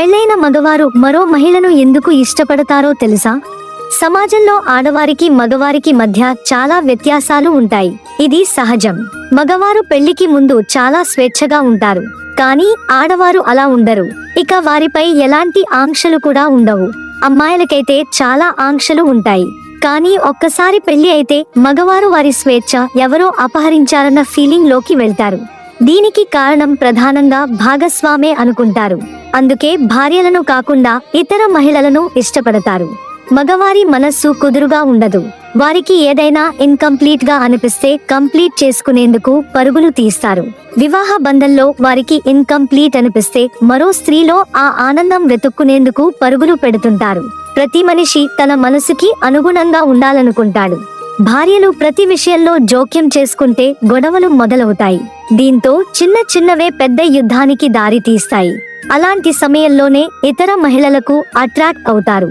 పెళ్ళైన మగవారు మరో మహిళను ఎందుకు ఇష్టపడతారో తెలుసా? సమాజంలో ఆడవారికి మగవారికి మధ్య చాలా వ్యత్యాసాలు ఉంటాయి. ఇది సహజం. మగవారు పెళ్ళికి ముందు చాలా స్వేచ్ఛగా ఉంటారు. కానీ ఆడవారు అలా ఉండరు. ఇక వారిపై ఎలాంటి ఆంక్షలు కూడా ఉండవు. అమ్మాయిలకైతే చాలా ఆంక్షలు ఉంటాయి. కానీ ఒక్కసారి పెళ్ళి అయితే మగవారు వారి స్వేచ్ఛ ఎవరో అపహరించారన్న ఫీలింగ్లోకి వెళ్తారు. దీనికి కారణం ప్రధానంగా భాగస్వామే అనుకుంటారు. అందుకే భార్యలను కాకుండా ఇతర మహిళలను ఇష్టపడతారు. మగవారి మనస్సు కుదురుగా ఉండదు. వారికి ఏదైనా ఇన్కంప్లీట్గా అనిపిస్తే కంప్లీట్ చేసుకునేందుకు పరుగులు తీస్తారు. వివాహ బంధంలో వారికి ఇన్కంప్లీట్ అనిపిస్తే మరో స్త్రీలో ఆ ఆనందం వెతుక్కునేందుకు పరుగులు పెడుతుంటారు. ప్రతి మనిషి తన మనసుకి అనుగుణంగా ఉండాలనుకుంటాడు. భార్యలు ప్రతి విషయంలో జోక్యం చేసుకుంటే గొడవలు మొదలవుతాయి. దీంతో చిన్న చిన్నవే పెద్ద యుద్ధానికి దారి తీస్తాయి అలాంటి సమయంలోనే ఇతర మహిళలకు అట్రాక్ట్ అవుతారు.